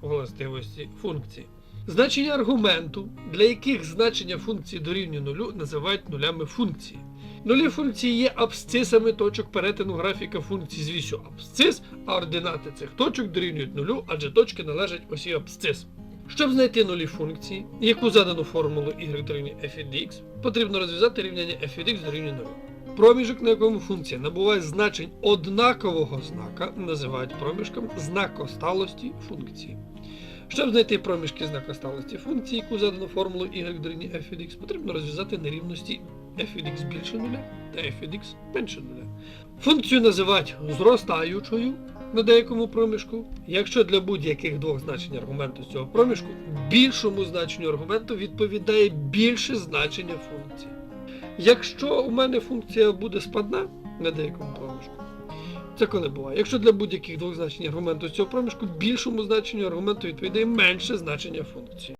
властивості функції. Значення аргументу, для яких значення функції дорівнює нулю, називають нулями функції. Нулі функції є абсцисами точок перетину графіка функції з вісю абсцис, а ординати цих точок дорівнюють нулю, адже точки належать осі абсцис. Щоб знайти нулі функції, яку задану формулу y дорівнює f від x, потрібно розв'язати рівняння f від x дорівнює 0. Проміжок, на якому функція набуває значень однакового знака, називають проміжком знакосталості функції. Щоб знайти проміжки знакосталості функції, яку задано формулою y дорівнює f від x, потрібно розв'язати нерівності f від x більше нуля та f від x менше нуля. Функцію називають зростаючою на деякому проміжку, якщо для будь-яких двох значень аргументу з цього проміжку більшому значенню аргументу відповідає більше значення функції. Якщо у мене функція буде складна на деякому проміжку, це коли буває. Якщо для будь-яких двох значень аргументу цього проміжку більшому значенню аргументу відповідає менше значення функції.